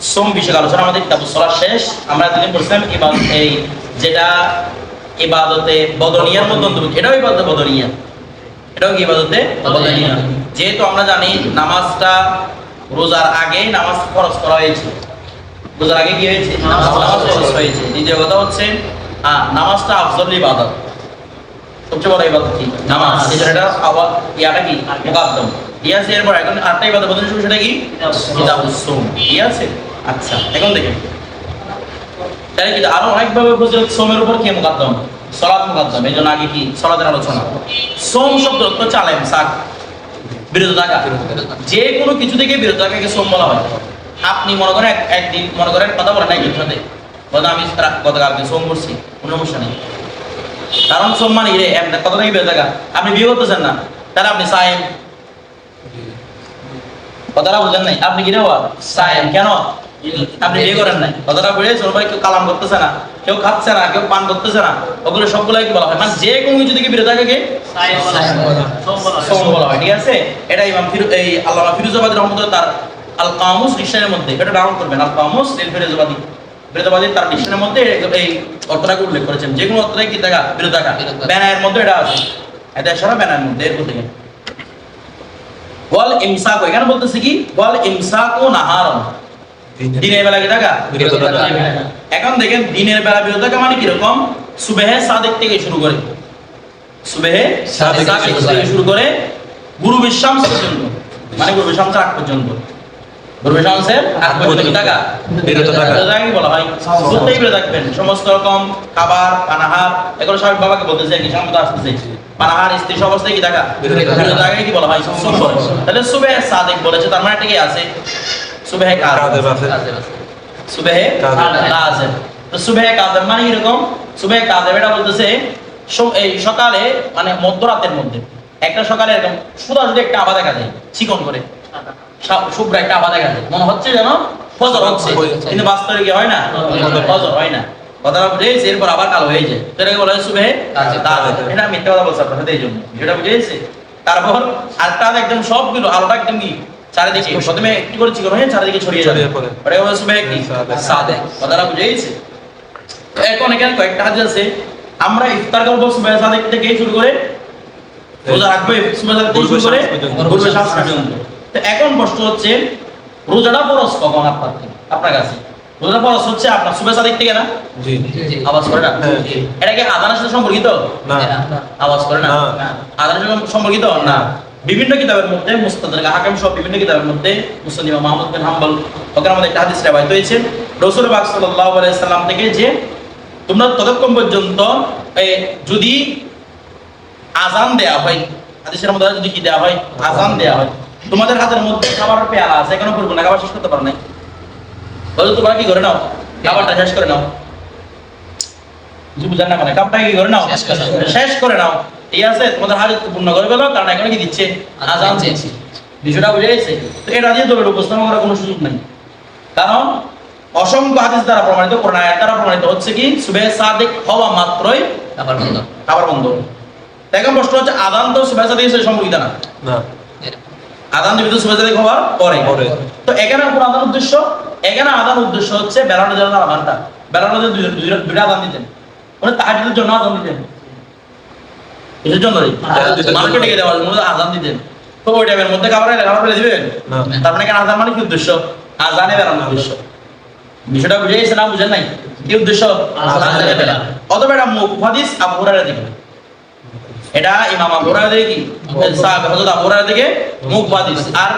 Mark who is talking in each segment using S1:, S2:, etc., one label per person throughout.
S1: সোম আলোচনা, আমাদের শেষ। আমরা এতদিন এই যেটা বদনিয়ার মধ্যে অন্তর্ভুক্ত। এটাও বদনিয়া। এটাও কি বদনিয়া। যেহেতু আমরা জানি নামাজটা রোজার আগে নামাজ খরচ করা হয়েছে। রোজার আগে কি হয়েছে? নামাজ খরচ হয়েছে। দ্বিতীয় কথা হচ্ছে নামাজটা আফজল ইবাদত। সবচেয়ে বড় ইবাদত কি? নামাজ। এটা ইয়াটা কি? মুকাদ্দম। এখন আটটা ইবাদত বদল শুরু সেটা কি? সুম আচ্ছা এখন দেখেন তাহলে কি আরও সোমের উপর কি সলাত এই জন্য আগে কি? সলাতের আলোচনা। সোম শব্দ আলেম সাক বিরত থাকা। যে কোনো কিছু থেকে বিরত থাকাকে সোম বলা হয়। আপনি মনে করেন এক- একদিন, মনে করেন কথা বলেন একদিন সাথে বলেন আমি গতকালকে সোম করছি, কোনো সমস্যা নেই। কারণ ইরে এমনি কত থেকে বেড়ে থাকা। আপনি বিয়ে করতেছেন না। তাহলে আপনি সাহেব কথাটা বুঝেন নাই। আপনি কি দেওয়া সাহেব কেন? আপনি বিয়ে করেন নাই। কথাটা বুঝেছেন সবাই কেউ কালাম করতেছে না কেউ খাচ্ছে না কেউ পান করতেছে না। ওগুলো সবগুলো কি বলা হয়? মানে যে কোনো কিছু থেকে বিরত থাকে সোম বলা হয়। ঠিক আছে? এটা ইমাম ফিরু এই আল্লামা ফিরুজাবাদী রহমতুল্লাহ তার আল কামুস ডিকশনের মধ্যে এটা ডাউনলোড করবেন আল কামুস লিল ফিরুজাবাদী। ফিরুজাবাদী তার ডিকশনের মধ্যে এই অর্থটাকে উল্লেখ করেছেন। যে কোনো অর্থটাই কি থাকা? থাকা। ব্যানারের মধ্যে এটা আছে। এটা সারা ব্যানারের মধ্যে এরপর থেকে। ওয়াল ইমসাক এখানে বলতেছে কি? ওয়াল ইমসাক নাহারন। দিনের বেলা কি থাকা? এখন দেখেন দিনের বেলা বিরত থাকা মানে কীরকম? সুবেহে সাদেক থেকে শুরু করে। সুবেহে
S2: সাদেক থেকে শুরু করে।
S1: গুরু বিশ্বাম পর্যন্ত। মানে গুরু বিশ্বামসের আগ পর্যন্ত। গুরু বিশ্বামসের আগ পর্যন্ত থাকা।
S2: বিরত থাকা।
S1: কি বলা হয়। প্রত্যেক থাকবেন। সমস্ত রকম খাবার পানাহার এগুলো সবাই বাবাকে বলতেছে কি? সামনে আসতেছে পানাহার স্ত্রী কি
S2: বিরত থাকা।
S1: কি বলা হয়? তাহলে সুবেহে সাদেক বলেছে তার মানে কি আছে? সুবেহে
S2: আছে?
S1: সুবেহে তো সুবেহে মানে এরকম? সুবেহে এটা বলতেছে এই সকালে মানে মধ্যরাতের মধ্যে। একটা সকালে এরকম সুদা সুদা একটা আভা দেখা যায় চিকন করে। শুভ্র একটা আভা দেখা যায়। মনে হচ্ছে যেন ফজর হচ্ছে। কিন্তু বাস্তবে কি হয় না।
S2: ফজর
S1: হয় না। কথাটা বুঝেছে এরপর আবার কালো হয়ে যায়। এটাকে বলা হয় সুবেহে এটা মিথ্যা কথা বলছে আপনার সাথে এই জন্য। তারপর আরেকটা একদম সবগুলো আলোটা একদম কি? চারিদিকে। প্রথমে একটু করে চিকন হয়ে চারিদিকে ছড়িয়ে যাবে। ওটাকে বলে সুবেহে কি।
S2: সাদেক।
S1: কথাটা বুঝেছে এখন এখানে কয়েকটা হাদিস আছে। আমরা ইফতার করব সুবেহে সাদেক থেকে শুরু করে। রোজা রাখব সুবেহে সাদেক থেকে শুরু করে।
S2: পর্যন্ত।
S1: পূর্বে শাস পর্যন্ত তো এখন প্রশ্ন হচ্ছে রোজাটা ফরজ কখন আপনার আপনার কাছে। ফরজ হচ্ছে আপনার সুবেহে সাদেক থেকে না? আওয়াজ করে না?
S2: হ্যাঁ।
S1: এটা কি আদানের সাথে সম্পর্কিত?
S2: না।
S1: আওয়াজ করে না?
S2: না।
S1: আদানের সাথে সম্পর্কিত? না। বিভিন্ন কিতাবের মধ্যে মুস্তাদরিক হাকিম সব বিভিন্ন কিতাবের মধ্যে মুসলিম ইমাম মাহমুদ বিন হাম্বল ওখানে আমাদের একটা হাদিস হয়েছে। রাসূল পাক সাল্লাল্লাহু আলাইহি সাল্লাম থেকে যে তোমরা ততক্ষণ পর্যন্ত এই যদি আজান দেয়া হয় হাদিসের মধ্যে যদি কি দেয়া হয়? আজান দেয়া হয়। তোমাদের হাতের মধ্যে খাবার পেয়ালা আছে এখনও করব না খাবার শেষ করতে পারো নাই। বলো তোমরা কি করে নাও? খাবারটা শেষ করে নাও। কিছু বুঝেন না মানে কাপটা কি করে নাও?
S2: শেষ করে নাও।
S1: ঠিক আছে? তোমাদের হাজত পূর্ণ করে ফেলো কারণ এখন কি দিচ্ছে? আজান দিচ্ছে বিষয়টা বুঝে গেছে? তো এটা দিয়ে তোর উপস্থাপন করার কোনো সুযোগ নেই। কারণ অসংখ্য হাদিস দ্বারা প্রমাণিত কোরআন আয়াত দ্বারা প্রমাণিত হচ্ছে কি সুবে সাদিক হওয়া মাত্রই
S2: আবার বন্ধ।
S1: খাবার বন্ধ। তো এখন প্রশ্ন হচ্ছে আদান তো সুবে সাদিকের সাথে সম্পর্কিত না?
S2: না।
S1: আদান জীবিত সুবে সাদিক হওয়ার পরে।
S2: পরে।
S1: তো এখানে কোন আদান উদ্দেশ্য এখানে আদান উদ্দেশ্য হচ্ছে বেলানো জন্য আদানটা বেলানো জন্য দুইটা- আদান দিতেন। মানে তাহাজুদের জন্য আদান দিতেন। কিসের জন্য রে?
S2: তাহাজ্জুদের
S1: মানুষকে ডেকে দেওয়ার জন্য আদান দিতেন। তো ওই টাইমের মধ্যে খাবার খাবার ফেলে দিবেন? তার মানে আজান মানে কি উদ্দেশ্য? আজানে বেড়ানোর উদ্দেশ্য। বিষয়টা বুঝে গেছে না বুঝেন নাই? কি উদ্দেশ্য? অথবা এটা মুখ হাদিস আবু হুরায়রা থেকে এটা ইমাম থেকে কি? সাহাব হযরত থেকে আর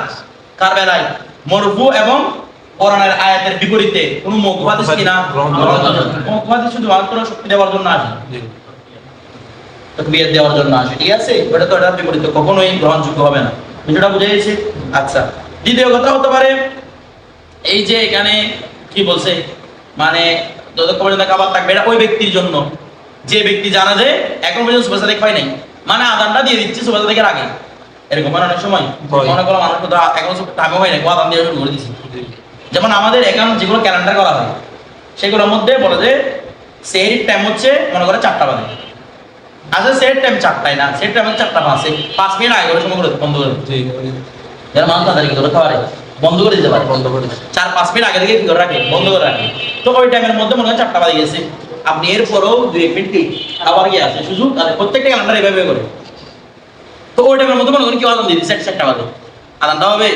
S1: কার বেলায় মরফু এবং কোরআনের আয়াতের বিপরীতে কোন মুখ হাদিস কি না?
S2: গ্রহণ করা
S1: গ্রহণ করা। মুখ হাদিস শুধু মাত্র শক্তি দেওয়ার জন্য আসে। তকবিয়ত দেওয়ার জন্য আসে। ঠিক আছে? ওটা তো এটার বিপরীত কখনোই গ্রহণযোগ্য হবে না। বিষয়টা বুঝে গেছে? আচ্ছা। দ্বিতীয় কথা হতে পারে এই যে এখানে কি বলছে? মানে যতক্ষণ পর্যন্ত খাবার থাকবে এটা ওই ব্যক্তির জন্য। যে ব্যক্তি জানা যে এখন পর্যন্ত দেখ হয় নাই। মানে আদানটা দিয়ে দিচ্ছে সুবাসা দেখের আগে এরকম মানে অনেক সময়। মনে করো মানুষ তো এখন টাইমও হয় নাই আদান দিয়ে শুরু করে দিচ্ছি যেমন আমাদের এখন যেগুলো ক্যালেন্ডার করা হয় সেগুলোর মধ্যে বলে যে সেহরির টাইম হচ্ছে মনে করে চারটা বাজে। আসলে সেট টাইম চারটায় না সেট টাইম হচ্ছে চারটা পাঁচে। পাঁচ মিনিট আগে করে সময় করে বন্ধ করে যারা মাছ তাড়াতাড়ি কি খাওয়ারে বন্ধ করে দিতে পারে।
S2: বন্ধ করে।
S1: চার পাঁচ মিনিট আগে থেকে কি করে রাখে? বন্ধ করে রাখে। তো ওই টাইমের মধ্যে মনে হয় চারটা বাজে গেছে। আপনি এরপরেও দুই এক মিনিট আবার গিয়ে আছে? সুযোগ আর প্রত্যেকটা ক্যালেন্ডার এভাবে করে। তো ওই টাইমের মধ্যে মনে করি কি আদান দিয়ে দিচ্ছে চারটা বাজে। আদানটা হবে?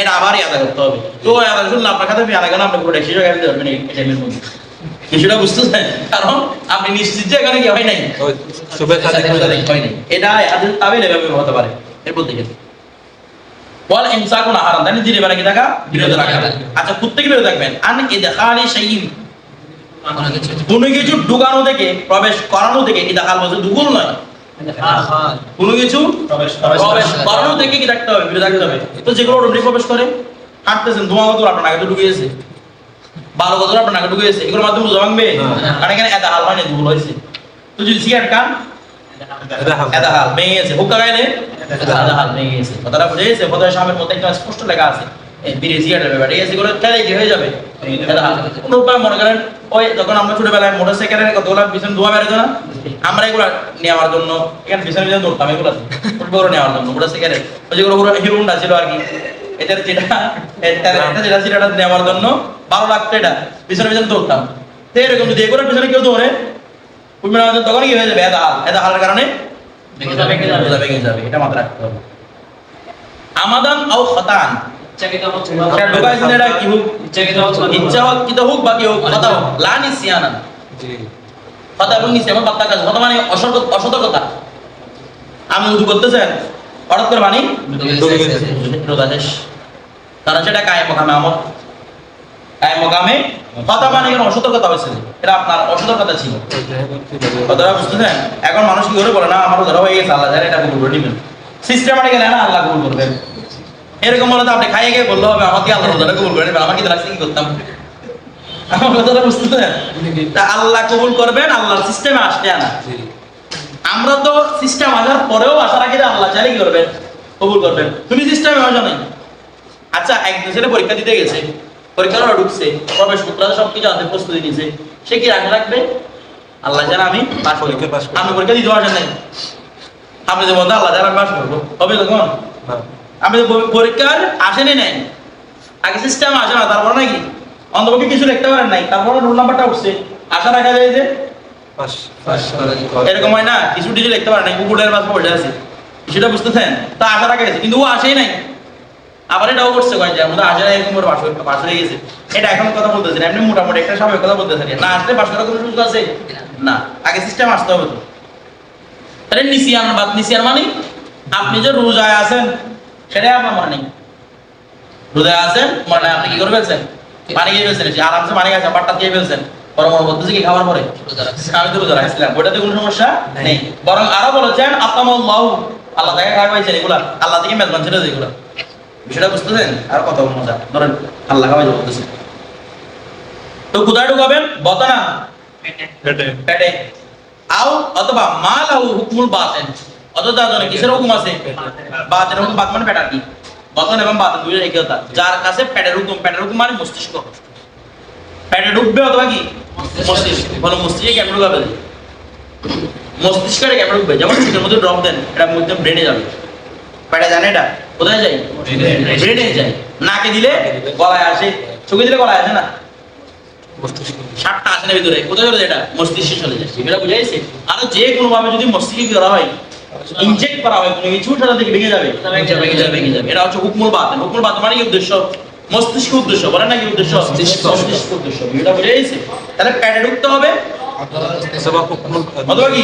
S1: এটা আবারই আদা করতে হবে। তো শুনলে আপনার খাতে আপনি পুরো এই টাইমের মধ্যে কিছুটা বুঝতেছেন কারণ আপনি নিশ্চিত যে এখানে কি হয় নাই? হয় এটা এভাবে হতে পারে ওয়াল ইমসাকুন আহারান তাহলে বেলা কি থাকা বিরত রাখা। আচ্ছা প্রত্যেকে বিরত থাকবেন আন ইদখালি শাইইন।
S3: কোনো কিছু।
S1: কোনো কিছু ঢুকানো থেকে প্রবেশ করানো থেকে ইদখাল বলতে দুগুল নয়। কোনো কিছু? প্রবেশ করানো থেকে কি থাকতে হবে? বিরত থাকতে হবে। তো যেগুলো অটোমেটিক প্রবেশ করে। হাঁটতেছেন ধোঁয়া কত আপনার নাকে ঢুকিয়েছে বারো কত আপনার নাকে ঢুকিয়েছে এগুলোর মাধ্যমে রোজা ভাঙবে? কারণ এখানে এত হাল হয়নি দুগুল হয়েছে। তো যদি সিগারেট খান
S2: এটা হাল।
S1: এত হাল ভেঙে গেছে। হুক্কা গাইলে এত হাল। ভেঙে গেছে। কথাটা বুঝে গেছে? বোধহয় সামনের মধ্যে একটা স্পষ্ট লেখা আছে। এই ব্যাপারে। ঠিক আছে এগুলো হয়ে যাবে এত হাল কোনো উপায় মনে করেন ওই যখন আমরা ছোটবেলায় মোটর সাইকেলের পিছনে ধোয়া বেরোতো না? আমরা এগুলো নেওয়ার জন্য এখানে পিছনে পিছনে দৌড়তাম এগুলো। ফুটবল নেওয়ার জন্য মোটর ওই যেগুলো পুরো হিরোন্ডা ছিল আর কি। এটার যেটা এটা যেটা ছিল এটা নেওয়ার জন্য ভালো লাগতো এটা পিছনে পিছনে তো এরকম যদি এগুলোর পিছনে কেউ দৌড়ে তখন কি হয়ে যাবে? হাল হালের কারণে
S3: ভেঙে যাবে।
S1: ভেঙে যাবে। এটা মাথায় রাখতে হবে। আমাদান আও খতান। কি হোক ইচ্ছা হোক কি হোক বা হোক কথা হোক এবং নিসিয়ান আমার কাজ কথা মানে অসতর্কতা। আমি উদু করতেছেন হঠাৎ করে বাণী? রোজা কারণ সেটা কায়ে মকামে আমল। কায়ে মকামে কথা মানে এখানে অসতর্কতা হয়েছে। এটা আপনার অসতর্কতা ছিল। কথাটা বুঝতেছেন? এখন মানুষ কি করে বলে না আমার ধরা হয়ে গেছে আল্লাহ জানে এটা কবুল করে নিবেন। সিস্টেমাটিক না আল্লাহ কবুল করবেন। এরকম বলে তো আপনি খাইয়ে গিয়ে বললে হবে আমাকে আল্লাহ রোজাটা কবুল করে নেবেন আমার কি লাগছে কি করতাম? আমার কথাটা বুঝতেছেন তা আল্লাহ কবুল করবেন আল্লাহর সিস্টেমে আসতে আনা আমরা তো সিস্টেম আসার পরেও আশা রাখি আল্লাহ চাইলে কি করবেন? কবুল করবেন। তুমি সিস্টেমে আসো নাই। আচ্ছা একদিন ছেলে পরীক্ষা দিতে গেছে। পরীক্ষার হলে ঢুকছে। প্রবেশ পত্র সব কিছু আছে প্রস্তুতি নিছে সে কি আশা রাখবে? আল্লাহ জানা আমি পাস
S2: pass
S1: আমি পরীক্ষা দিতে পারছেন নাই আপনি যে বলতে আল্লাহ জানা আমি পাস করব। হবে তখন
S2: না।
S1: আমি তো পরীক্ষার আসেনি নাই। আগে সিস্টেম আসে না তারপর নাকি? অন্তপক্ষে কিছু লিখতে পারেন নাই তারপর রোল নাম্বারটা উঠছে। আশা রাখা যায় যে এরকম হয় না কিছু কিছু লিখতে পারে নাই কুকুরের মাছ পড়ে আছে। কিছুটা বুঝতেছেন? তা আশা রাখা গেছে কিন্তু ও আসেই নাই। আবার এটাও করছে কয়েক জায়গার মধ্যে আসে না এরকম পাশ হয়ে গেছে। এটা এখন কথা বলতেছি না এমনি মোটামুটি একটা স্বাভাবিক কথা বলতেছেন না। আসলে পাশ করার কোনো সুযোগ আছে? না। আগে সিস্টেম আসতে হবে তো। তাহলে নিসিয়ান বাদ নিসিয়ান মানে আপনি যে রোজায় আছেন সেটাই আপনার মনে নেই আছেন মানে আপনি কি করে ফেলছেন? পানি খেয়ে ফেলছেন আরামসে পানি খাইছেন পাট্টা দিয়ে ফেলছেন। বড় বড় বলতেছে কি খাবার পরে? আমি তো রোজা রাখছিলাম ওটাতে কোনো সমস্যা নেই। বরং আরও বলেছেন আত্মামাল্লাহু আল্লাহ তাকে খাওয়াইছেন এগুলা আল্লাহ থেকে মেজবান ছেড়ে দেয় এগুলা। বিষয়টা বুঝতেছেন? আর কত মজা। ধরেন আল্লাহ খাওয়াই বলতেছে। তো কোথায় ঢুকাবেন? বতনা
S2: পেটে।
S1: পেটে। আও অথবা মা লাহু হুকমুল বাতেন হুকুম আছে। মানে মানে মস্তিষ্ক। যেমন জানে এটা? কোথায় যায়? নাকে দিলে গলায় আসে। চোখে দিলে গলায় আসে না? সাতটা আসে না ভিতরে। কোথায় চলে যায় এটা? মস্তিষ্কে চলে যায়। আর যে কোনো ভাবে যদি মস্তিষ্কে করা হয় ইনজেক্ট করা হয় কোনো কিছু সেটা থেকে ভেঙে যাবে। ভেঙে যাবে ভেঙে যাবে এটা হচ্ছে হুকমুল বাত। হুকমুল বাত মানে উদ্দেশ্য। মস্তিষ্ক উদ্দেশ্য বলেন না কি উদ্দেশ্য?
S3: মস্তিষ্ক।
S1: মস্তিষ্ক উদ্দেশ্য এটা বুঝে গেছে। তাহলে পেটে ঢুকতে হবে
S2: অথবা
S1: কি?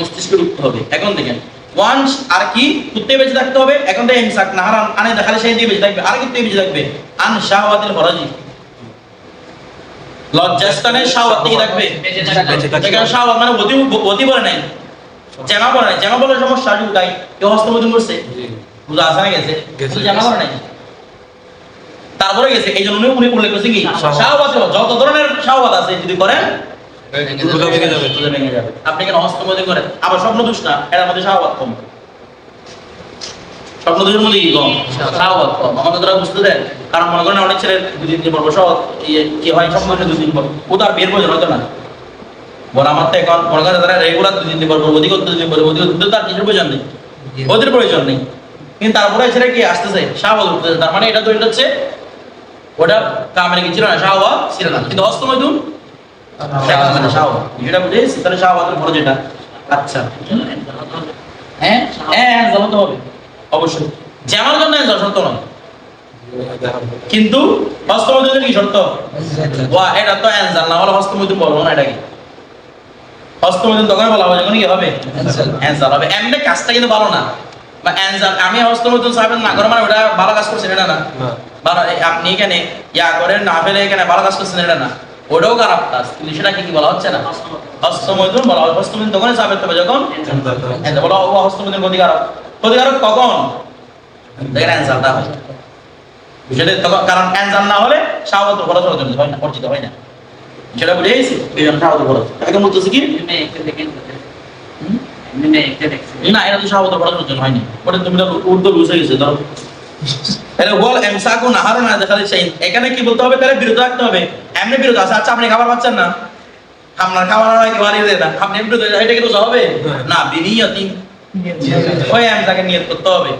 S2: মস্তিষ্কে।
S1: ঢুকতে হবে। এখন দেখেন ওয়ান্স আর কি কুত্তে বেঁচে থাকতে হবে এখন থেকে ইমসাক নাহারান আনে দেখালে সেই দিয়ে বেঁচে থাকবে আর কুত্তে বেঁচে থাকবে। আন শাহওয়াতিল ফরাজি। লজ্জাস্থানের শাহওয়াত থেকে থাকবে।
S3: বেঁচে থাকবে।
S2: বেঁচে থাকবে।
S1: এখানে শাহওয়াত মানে অতি অতি বলে নাই। পরে নাই। পরে সমস্যা আসুক তাই কেউ করছে? বুঝা আসে না গেছে। কিন্তু নাই। তারপরে গেছে এই জন্য উনি উল্লেখ করছে কি।
S2: শাহওয়াত
S1: যত ধরনের শাহওয়াত আছে যদি করেন আপনি কেন করেন? আবার স্বপ্ন দোষ না এটার মধ্যে শাহওয়াত কম। স্বপ্ন দোষের মধ্যে কি কম? শাহওয়াত কম। আমাদের বুঝতে দেন। কারণ মনে করেন অনেক ছেলে দুদিন দিন পর শাহওয়াত ইয়ে কি হয় স্বপ্ন দুদিন পর। ও তো আর বের প্রয়োজন হতো না। আমার তো এখন মনে করেন তারা রেগুলার দুদিন দিন পর পর অধিক দুদিন পর অধিক তার কিছুর প্রয়োজন নেই। ওদের প্রয়োজন নেই। কিন্তু তারপরে সেটা কি আসতেছে? শাহবাদ উঠতেছে। তার মানে এটা তো এটা হচ্ছে ওটা কামের কি ছিল না শাহবাদ ছিল না। কিন্তু হস্তমৈথুন মানে শাহবাদ যেটা বুঝেছি তাহলে শাহবাদের পরে যেটা। আচ্ছা। হ্যাঁ? হ্যাঁ জমা তো হবে। অবশ্যই। জ্যামার জন্য শর্ত নয়। কিন্তু হস্তমৈথুনের কি শর্ত? ওয়া এটা তো এনজাল না হলে হস্তমৈথুন বলব না এটা কি হস্তমৈথুন তখন বলা হবে যখন কি হবে? অ্যান্সার হবে। এমনি কাজটা কিন্তু ভালো না। বা অ্যান্সার আমি হস্তমৈথুন সাহেব না করে মানে ওটা ভালো কাজ করছেন এটা না। ভালো আপনি এখানে ইয়া করেন না ফেলে এখানে ভালো কাজ করছেন এটা না। ওটাও খারাপ কাজ। কিন্তু সেটা কি কি বলা হচ্ছে না? হস্তমৈথুন বলা হয়। হস্তমৈথুন তখনই সাবেত হবে যখন অ্যান্সার বলা ও হস্তমৈথুন ক্ষতিকারক। ক্ষতিকারক কখন? দেখেন অ্যান্সারটা হয়। সেটা তখন কারণ অ্যান্সার না হলে স্বাভাবিক খরচ অর্জন হয় না অর্জিত হয় না। সেটা বুঝে গেছি এই জন্য খরচ বলতেছি কি? না এটা তো অর্জন হয়নি। ওটা তুমি উর্দু বুঝে গেছে ধরো। এখানে কি বলতে হবে? তাহলে বিরত রাখতে হবে। এমনি বিরত আছে। আচ্ছা আপনি খাবার পাচ্ছেন না? আপনার খাবার হয় দেয় না। আপনি বিরত এটা কি রোজা হবে? না বিনিয়তি ওই এমসাকে নিয়ত করতে হবে।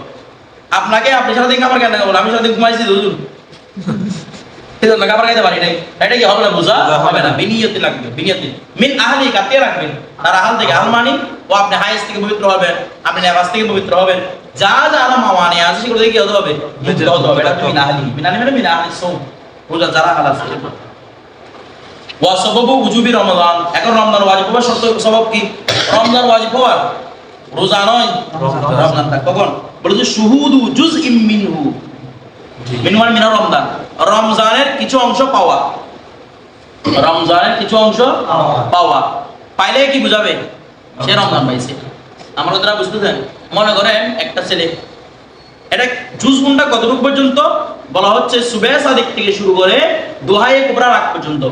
S1: আপনাকে আপনি সারাদিন খাবার কেন বলে আমি সারাদিন ঘুমাইছি দুজন সেজন্য খাবার খাইতে পারি নাই। এটা কি হবে না বোঝা? হবে না। বিনিয়তি লাগবে বিনিয়তি। মিন আহলি কাতে রাখবেন। তার আহাল থেকে আহাল মানি ও আপনি হাইস থেকে পবিত্র হবেন আপনি নেবাস থেকে পবিত্র হবেন। যা যা আরও মাওয়ানি আছে সেগুলো থেকে কি হতে হবে? হতে হবে। এটা মিন আহলি। মিন আহলি মানে মিন আহলি সৌম। রোজা যারা হাল আছে। ওয়া সবাবু উজুবি রমাদান এখন রমজান ওয়াজিব হওয়ার শর্ত সবাব কি? রমজান ওয়াজিব হওয়ার? রোজা নয়। রমজান। থাক কখন? বলে যে শুহুদু জুজ ইম মিনহু। মিনওয়ান মিনা রমজান। রমজানের কিছু অংশ পাওয়া। রমজানের কিছু অংশ পাওয়া। পাইলে কি বুঝাবে? সে রমজান পাইছে। আমরা যারা বুঝতেছেন মনে করেন একটা ছেলে এটা গুন্ডা কতটুকু পর্যন্ত? বলা হচ্ছে সুবে সাদিক থেকে শুরু করে দোহায়ে কুবরা রাগ পর্যন্ত।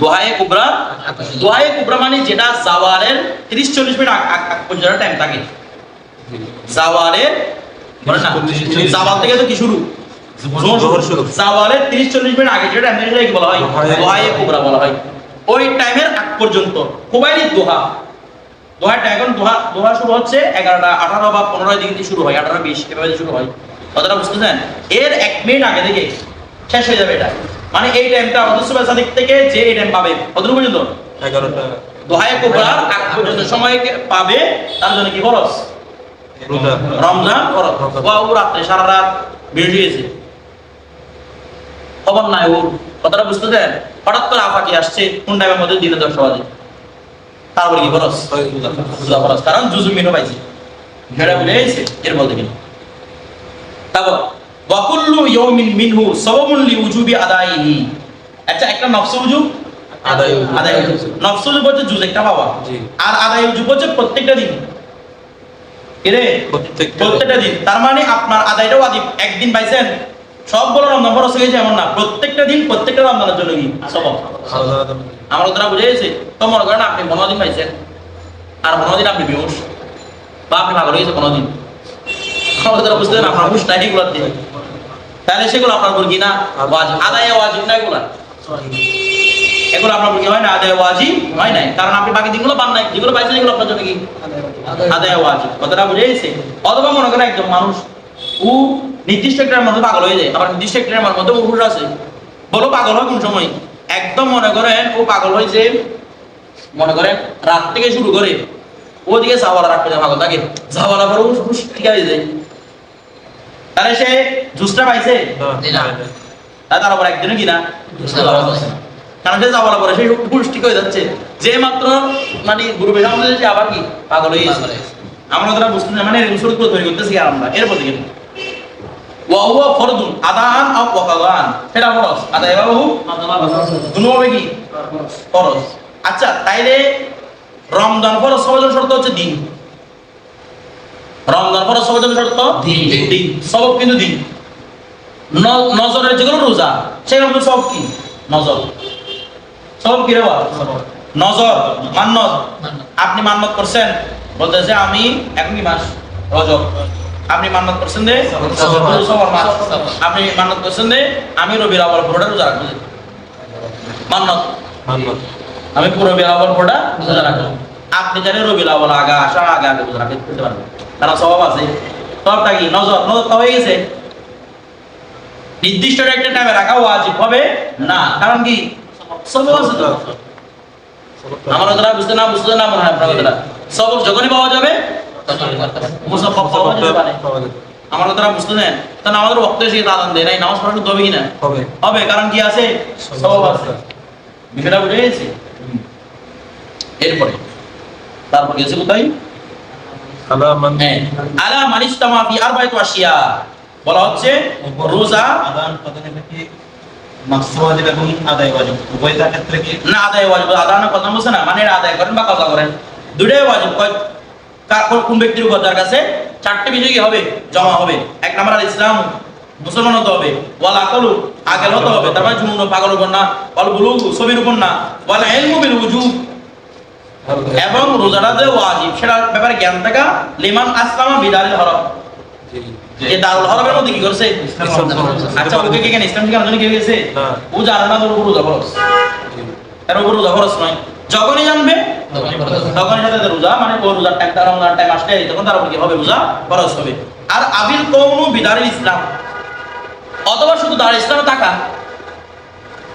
S1: দোহায়ে কুবরা। দোহায়ে কুবরা মানে যেটা জাওয়ালের 30 40 মিনিট আগ পর্যন্ত টাইম থাকে। জাওয়ালের বলে না, থেকে তো কি শুরু?
S2: জোহর শুরু।
S1: জাওয়ালের 30 40 মিনিট আগে যেটা কি বলা হয়?
S2: দোহায়ে-
S1: বলা হয়। ওই টাইমের আগ পর্যন্ত কুবাইলি দোহা। এখন দোহা দোহা শুরু হচ্ছে এগারোটা আঠারো বা পনেরো দিকে শুরু হয় আঠারো বিশ এভাবে শুরু হয়। কথাটা বুঝতেছেন? এর এক মিনিট আগে থেকে শেষ হয়ে যাবে এটা। মানে এই টাইমটা থেকে যে এই টাইম পাবে কতটুকু পর্যন্ত?
S2: এগারোটা।
S1: দোহায় কোবরার আগ পর্যন্ত সময় পাবে তার জন্য কি খরচ? রমজান ও রাত্রে সারা রাত খবর নাই ওর কথাটা বুঝতে দেন? হঠাৎ করে আফাকি আসছে? কোন টাইমের মধ্যে দিনে দশটা বাজে। তারপরে কি খরচ? কারণ জুজু মিনো পাইছে। ঘেরা বুঝে গেছে এর গেলে তারপর ওয়াকুল্লু ইয়াউমিন মিনহু সাবাবুন লিউজুবি আদাইহি। আচ্ছা একটা নফস উজুব
S2: আদায়।
S1: আদায় নফস উজুব হচ্ছে জুজ একটা
S2: জি।
S1: আর আদায় উজুব হচ্ছে প্রত্যেকটা দিন। এরে
S2: প্রত্যেকটা
S1: দিন। তার মানে আপনার আদায়টা ওয়াজিব একদিন পাইছেন? সব বলো রমজান ফরজ হয়ে গেছে এমন না। প্রত্যেকটা দিন প্রত্যেকটা রমজানের জন্য কি? আমার বুঝে গেছে? তো মনে করেন আপনি পনেরো দিন পাইছেন। আর পনেরো দিন আপনি বিমুষ বা আপনি পাগল হয়ে গেছে পনেরো দিন। আমার কথা বুঝতে দেন আপনার হুশ নাই এগুলো দিয়ে। তাহলে সেগুলো আপনার উপর কি না আদায় ওয়াজিব না এগুলা? এগুলো আপনার কি হয় না আদায় ওয়াজিব হয় নাই। কারণ আপনি বাকি দিনগুলো পান নাই। যেগুলো পাইছেন এগুলো আপনার জন্য কি? আদায় ওয়াজিব। কথাটা বুঝে গেছে? অথবা মনে করেন একজন মানুষ ও নির্দিষ্ট একটা মধ্যে পাগল হয়ে যায়। আবার নির্দিষ্ট একটা মধ্যে হুশ আছে। বলো পাগল হয় কোন সময়? একদম মনে করেন ও পাগল হয়েছে মনে করেন রাত থেকে শুরু করে। ওদিকে সাওয়ালা রাখতে যায় পাগল থাকে। সাওয়ালা পরে ঠিক হয়ে যায়। তাহলে সে জুসটা পাইছে? তার আবার একদিনও কি না। কারণ সে যাওয়ার পরে সে হুশ ঠিক হয়ে যাচ্ছে। যে মাত্র মানে গ্রুপে সামনে যে আবার কি? পাগল হয়ে গেছে। আমরা তারা বুঝতে না মানে এরকম শুরু করে তৈরি করতেছি আর আমরা। এরপর দিকে ওয়া হুয়া ফরদুন আদান আও ওয়াকাদান। সেটা ফরজ। আদায় বাবু দুনোভাবে কি? ফরজ। আচ্ছা তাইলে রমজান ফরজ সবার শর্ত হচ্ছে দিন। রমজান ফরজ সবার শর্ত?
S3: দিন।
S1: দিন। সবব কিন্তু দিন। নজরের যেগুলো রোজা সেগুলো সব কি? নজর। সব কি রে নজর মান্নত। আপনি মান্নত করছেন বলতেছে আমি এখন কি মাস? রজব। আপনি মান্নত করছেন মাস। আপনি মান্নত করছেন যে আমি আবার পুরোটা রোজা রাখব। মান্নত। আমি পুরো আবার পুরোটা রোজা রাখব। আপনি জানেন রবি লাবল আগা আসার আগে আগে রোজা রাখতে পারবেন। কারণ স্বভাব আছে। সবটা কি? নজর। নজর তো হয়ে গেছে। নির্দিষ্ট একটা টাইমে রাখা ওয়াজিব হবে না। কারণ কি? আমার কথাটা বুঝতে না বুঝতে না মনে হয় আপনার কথাটা। সবর যখনই পাওয়া যাবে
S3: তখন করতে পারবে
S1: মুসাফা পাওয়া যেতে পারে। আমার কথাটা বুঝতে দেন। তাহলে আমাদের বক্তব্য এসে দাদান দেয়। নাই নামাজ পড়া হবে কিনা?
S2: হবে।
S1: হবে কারণ কি আছে? সবব আছে। বিষয়টা বুঝে গেছে? এরপরে তারপর গেছে কোথায়?
S2: আলা
S1: হ্যাঁ আলা মানিস্তামা ফি আরবাইতু আশিয়া। বলা হচ্ছে রোজা
S4: আদান প্রদানের ক্ষেত্রে এবং আদায় ওয়াজিব। উভয়টার ক্ষেত্রে কি?
S1: না আদায় ওয়াজিব কথা না মানে আদায় করেন বা কাজা করেন? দুটাই ওয়াজিব। কয় কোন- ব্যক্তির উপর কাছে চারটি বিষয় কি হবে? জমা হবে। এক নাম্বার আল ইসলাম, মুসলমান হতে হবে। ওয়াল আকলু হতে হবে। তারপরে জুনুন পাগল উপর না। ওয়াল বুলুগু, ছবির উপর না। ওয়াল ইলমু বিল উজুব। এবং রোজাটা যে ওয়াজিব, সেটার ব্যাপারে জ্ঞান থাকা লিমান আসলামা বিদারিল হরম। যে দারুল হরমের মধ্যে কি করছে? আচ্ছা ওকে কি কেন ইসলাম শিখানোর জন্য কি
S2: গেছে?
S1: ও জানে না জবরস তার জবরস নয়। যখনই জানবে
S3: তখন
S1: তখনই সাথে রোজা মানে ও রোজার টাইম তার রমজান টাইম আসলে তখন তার উপর কি হবে? রোজা ফরজ হবে। আর আবিল কৌমু বিদারিল ইসলাম। অথবা শুধু দার ইসলামে থাকা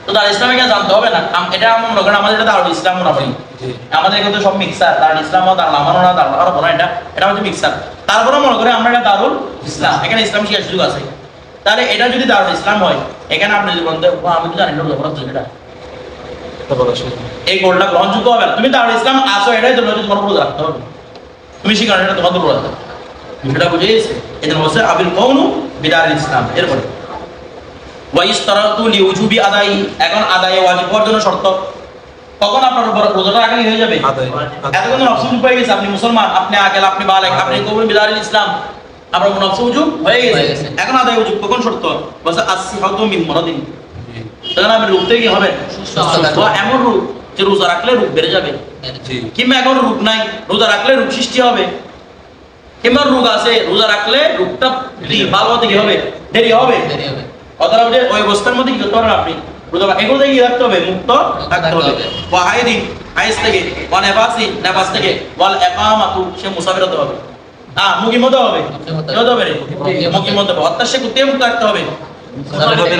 S1: তো দার ইসলামে গিয়ে জানতে হবে না। এটা আমার মনে করেন আমাদের এটা দারুল ইসলাম মনে হয় আমাদের কিন্তু সব মিক্সার দারুল ইসলাম দারুল আমানো না দারুল আরব না এটা। এটা হচ্ছে মিক্সার তারপরে মনে করে আমরা এটা দারুল ইসলাম। এখানে ইসলাম শিখার সুযোগ আছে। তাহলে এটা যদি দারুল ইসলাম হয় এখানে আপনি যদি বলতে আমি তো জানি না রোজা এটা। এই গোলটা গ্রহণযোগ্য হবে না। তুমি দারুল ইসলাম আসো এটাই জন্য তোমার রোজা রাখতে হবে। তুমি শিখানো এটা তোমার রোজা রাখতে হবে। সেটা বুঝে গেছে? জন্য বলছে আবিল কৌনু বিদারুল ইসলাম। এরপরে। ওয়াইস্তারাতু লিউজুবি আদাই। এখন আদায়ে ওয়াজিব হওয়ার জন্য শর্ত। কখন আপনার উপর রোজাটা আগে হয়ে যাবে? এতক্ষণ নফস উজুব হয়ে গেছে আপনি মুসলমান আপনি আকেল আপনি বালেক আপনি কবুল বিদারুল ইসলাম। আপনার নফস উজুব হয়ে
S3: হয়ে
S1: গেছে।
S3: গেছে।
S1: এখন আদায় উজুব কখন শর্ত? বলছে আসিহাতু মিন মারাদিন। তখন আপনি রূপ থেকে কি হবে?
S3: সুস্থ থাকবে।
S1: বা এমন রূপ যে রোজা রাখলে রূপ বেড়ে যাবে।
S2: জি।
S1: কিংবা এখন রূপ নাই রোজা রাখলে রূপ সৃষ্টি হবে। কিংবা রোগ আছে রোজা রাখলে রূপটা ভালো হতে কি হবে? দেরি হবে।
S3: দেরি হবে।
S1: যে ওই অবস্থার মধ্যে কি করতে পারবেন আপনি? এগুলো থেকে রাখতে হবে? মুক্ত থাকতে হবে। ওয়া হাইদিন হাইস থেকে ওয়া নেফাসি নেফাস থেকে ওয়াল একামাতু সে মুসাফির হতে হবে। হ্যাঁ মুকিম হতে হবে।
S3: হতে
S1: হবে।
S3: মুকিম
S1: হতে হবে? অর্থাৎ সে কোথায় মুক্ত রাখতে হবে।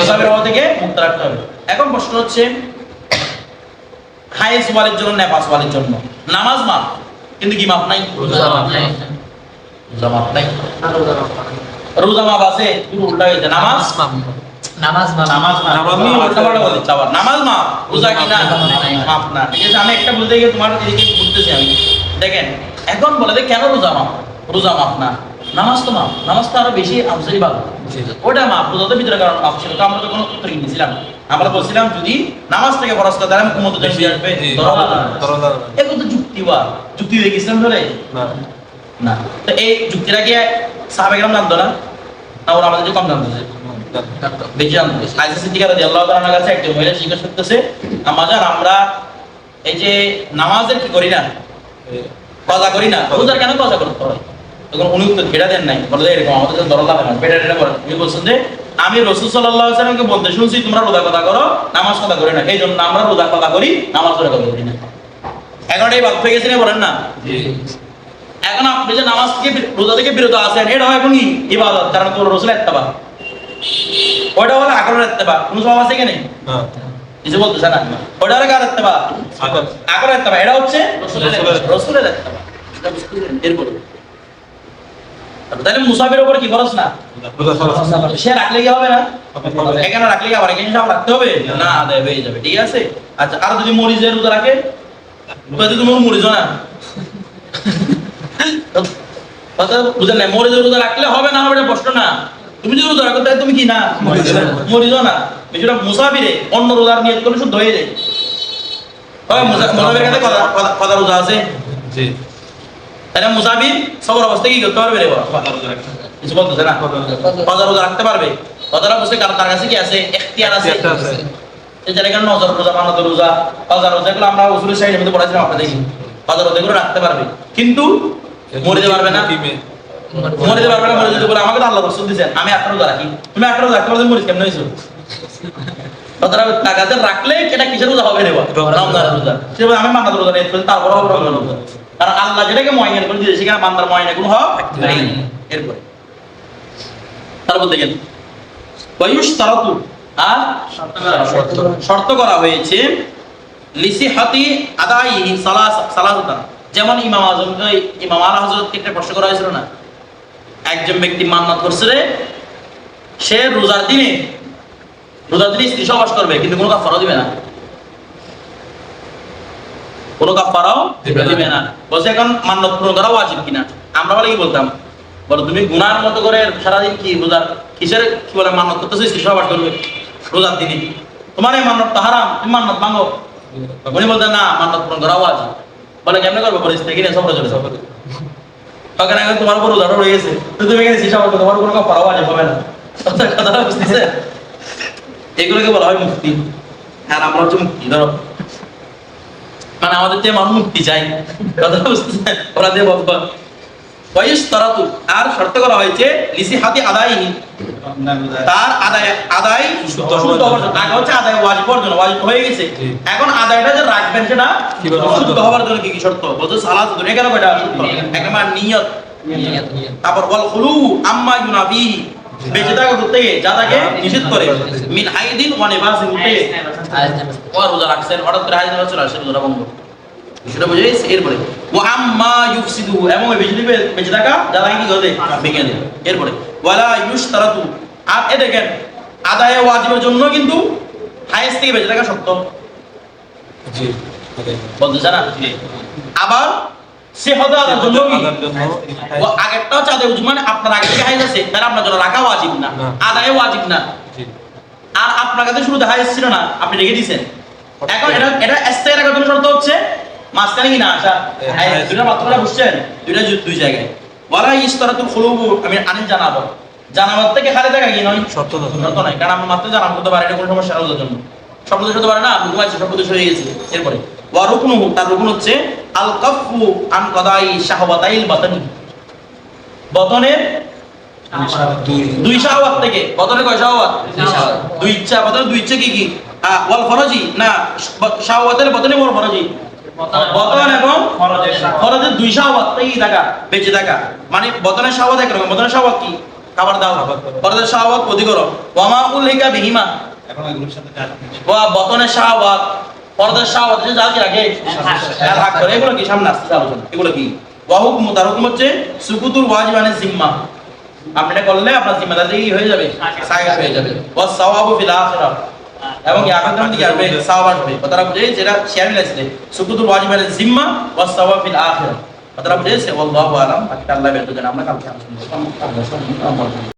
S3: মুসাফির
S1: হওয়া থেকে মুক্ত রাখতে হবে। এখন প্রশ্ন হচ্ছে হাইস ওয়ালের জন্য নেফাস ওয়ালের জন্য? নামাজ মাপ কিন্তু কি মাপ নাই?
S3: রোজা মাপ নাই।
S1: রোজা মাপ নাই। রোজা মাপ আছে পুরো উল্টা হয়েছে নামাজ
S3: মাপ
S4: নামাজ না
S2: নামাজ
S1: আমি নামাজ রোজা কি না?
S3: মাপ
S1: না। ঠিক আছে আমি একটা বলতে গিয়ে তোমার এদিকে বুঝতেছি আমি। দেখেন এখন বলে যে কেন রোজা রোজা মাপ না। নামাজ তো মাপ নামাজ তো আরও বেশি আমসারি ভালো। ওটা মাপ রোজা ভিতরে কারণ মাপ ছিল। তো আমরা তো কোনো উত্তর আমরা বলছিলাম যদি নামাজ থেকে ফরজ করে তাহলে কুমত জন্য আসবে
S2: জি।
S1: ধরা হবে না।
S2: ধরা হবে না।
S1: এগুলো তো যুক্তিবাদ যুক্তি দিয়ে ইসলাম ধরে?
S2: না।
S1: না। তো এই যুক্তিটা কি সাহাবেগরাম জানতো না? না ওরা আমাদের কম জানতো জানতো আইসা সিদ্দিকা রাদি আল্লাহ তাআলার কাছে একজন মহিলা জিজ্ঞেস করতেছে আমাজান আমরা এই যে নামাজের কি করি না? কজা করি না? রোজার কেন কজা করতে হয়? তখন উনি উত্তর ঘেরা দেন নাই। বলে এরকম আমাদের না। বেটা টেটা করেন উনি বলছেন যে আমি রসুল সাল্লামকে বলতে শুনছি তোমরা রোজা কথা করো নামাজ কথা করি না। এই জন্য আমরা রোজা কথা করি নামাজ কথা করি না। এখন এই বাদ হয়ে গেছে না বলেন না? এখন আপনি যে নামাজ থেকে রোজা থেকে বিরত আছেন এটা এখন ইবাদত। কারণ তোর রসুল এত্তাবা ওইটা হলো কোন সব আছে কিছু বলতেছে না হলো কার এটা হচ্ছে
S2: রসুলের?
S1: এরপরে। তাহলে মুসাফির উপর কি খরচ না? সে রাখলে কি হবে না। এখানে রাখলে কি আবার এখানে সব রাখতে হবে? না। আদায় হয়ে যাবে। ঠিক আছে? আচ্ছা আর যদি মরিজের রোজা রাখে? তো তুমি মরিজ না। কথা বুঝলেন না মরিজের রোজা রাখলে হবে না হবে এটা প্রশ্ন না? তুমি যদি রোজা রাখো তাহলে তুমি কি না?
S2: মরিজ না।
S1: বিষয়টা মুসাফিরে অন্য রোজার নিয়ত করলে শুদ্ধ হয়ে যায়। মুসাফির কাছে কথা কথা- কথা রোজা আছে? তাহলে মুসাফির সবর অবস্থা কি করতে পারবে রে কিছু বলতেছে না? কথা রোজা রাখতে পারবে। কথাটা বুঝতে কারণ তার কাছে কি আছে? এখতিয়ার আছে?
S2: একটা আছে।
S1: যে নজর রোজা মানত রোজা কাজা রোজা এগুলো আমরা উসুলের সাইডের মধ্যে পড়াছিলাম আপনাদের। দেখি রোজা এগুলো রাখতে পারবে। কিন্তু মরিতে পারবে না। মরিতে পারবে না মরে যেতে বলে আমাকে তো আল্লাহ রসুল দিয়েছেন আমি আটটা রোজা রাখি। তুমি পারলে মরিস কেমন হয়েছো? কথাটা টাকাতে রাখলে এটা কিসের রোজা হবে রে বাবা?
S2: রমজান।
S1: রমজানের রোজা। আমি রোজা নিয়ে তারপর হবে রমজান রোজা। কারণ আল্লাহ যেটাকে ময়না করে দিয়েছে সেখানে বান্দার ময়না কোনো হক নেই। এরপরে। তারপর দেখেন তারাতু আর
S2: শর্ত।
S1: করা হয়েছে লিসিহাতি আদাইহি সালাস সালাসাতান যেমন ইমাম আজম ইমাম আলা হযরতকে একটা প্রশ্ন করা হয়েছিল না? একজন ব্যক্তি মান্নাত করছে রে সে রোজার দিনে রোজার দিনে স্ত্রী সহবাস করবে কিন্তু কোনো কাফারাও দিবে না। কোনো কাফারাও
S2: দিবে না।
S1: বলছে এখন মান্নাত পূরণ করা ওয়াজিব কিনা? আমরা বলে কি বলতাম? বলো তুমি গুনার মতো করে সারাদিন কি রোজার কিসের কি বলে মান্নাত করতেছো স্ত্রী সহবাস করবে রোজার দিনে? তোমার এই মান্নাত হারাম তুমি মান্নাত ভাঙো উনি বলতেন না মান্নাত পূরণ করা ওয়াজিব। বলে কেমনে করবে? পরে স্ত্রী কিনে সফরে চলে যাবে তখন এখন তোমার উপর উদাহরণ রয়ে গেছে। তুমি এখানে হিসাব করতে তোমার কোনো করা ওয়াজিব হবে না। কথা বুঝতেছে। এগুলোকে বলা হয় মুক্তি। আর আমরা হচ্ছে মুক্তি, ধরো। মানে আমাদের যে মানুষ মুক্তি চাই কথা বুঝতেছে? ওরা যে বয়স তরাতু। আর শর্ত করা হয়েছে লিসি হাতি আদায়নি তার আদায় আদায় শুদ্ধ শুদ্ধ হওয়ার জন্য আগে হচ্ছে আদায় ওয়াজিব হওয়ার জন্য ওয়াজিব হয়ে গেছে। এখন আদায়টা যে রাখবেন সেটা শুদ্ধ
S2: শুদ্ধ
S1: হওয়ার জন্য কি কি শর্ত? বলছো সালাত কয়টা? শর্ত একবার নিয়ত। তারপর বল খুলু আম্মা ইউনাবি বেঁচে থাকা করতে গিয়ে যা তাকে নিষেধ করে। মিন হাইদিন ওয়া নিবাসিন। করতে গিয়ে
S3: আয়াত নাম্বার
S1: ও রোজা রাখছেন। হঠাৎ করে হাইদিন চলে রোজা বন্ধ। সেটা বুঝে গেছে? এরপরে ও আম্মা ইউফসিদু এবং বেঁচে দিবে বেঁচে থাকা যা তাকে কি করে ভেঙে দেয় এরপরে ওয়ালা ইউশতারাতু আর এ দেখেন আদায় ওয়াজিবের জন্য কিন্তু হাইয়েস্ট থেকে বেঁচে থাকা
S2: জি
S1: আবার সে হতে আদার জন্য কি? ও আগেরটা হচ্ছে আদায় মানে আপনার আগে থেকে হাইজ আছে তাহলে আপনার জন্য রাখা ওয়াজিব না। আদায় ওয়াজিব না। আর আপনার কাছে শুরুতে হাইজ ছিল না আপনি রেখে দিয়েছেন। এখন এটা এটা রাখার জন্য শর্ত হচ্ছে মাঝখানে কি না? আসা
S2: হ্যাঁ।
S1: এই বুঝছেন? দুইটা দুই জায়গায়। ওয়ালা ইস্তারাতুল খুলুবু আমি আনিল জানাব। জানাবার থেকে খালি থাকা কি নয়?
S2: শর্ত না
S1: শর্ত নাই কারণ আমরা মাত্র করতে পারি এটা কোনো সমস্যা হওয়ার জন্য। শব্দ দোষ হতে পারে না আপনি ঘুমাইছে শব্দ দোষ হয়ে গেছে। এরপরে ওয়া রুকনুহু তার রুকন হচ্ছে আল কাফু আন কদাই শাহওয়াতাইল বাতানি। বতনের
S2: দুই
S1: শাহওয়াত। থেকে। বতনের কয় শাহওয়াত?
S3: দুই
S1: ইচ্ছা বতনের দুই ইচ্ছা কি কি? আহ, ওয়াল ফরজি? না শাহওয়াতের বতনে ওয়াল ফরজি। বতন এবং ফরজের দুই বেঁচে মানে বতনের একরকম। বতনের কি? খাবার দাও। করো। ওয়ামা উল্লিকা বিহিমা। ওয়া বতনের শাহওয়াত যে যা কি রাখে এর করে এগুলো কি? সামনে আসছে আলোচনা এগুলো কি? হুকুম হচ্ছে সুকুতুল ওয়াজিবানে জিম্মা। আপনি এটা করলে আপনার জিম্মাদারি হয়ে যাবে। সাইড হয়ে যাবে। ওয়া সাওয়াবু ফিল আখিরাহ। এবং এই মধ্যে কি আসবে সাওয়াব বুঝে যেটা শেয়ার মিলাইছে সুকুতুল ওয়াজিবানে জিম্মা ওয়া সাওয়াব ফিল আখিরাহ। কথাটা বুঝেছে আলাম। বাকিটা আল্লাহ বের আমরা কালকে আলোচনা করব।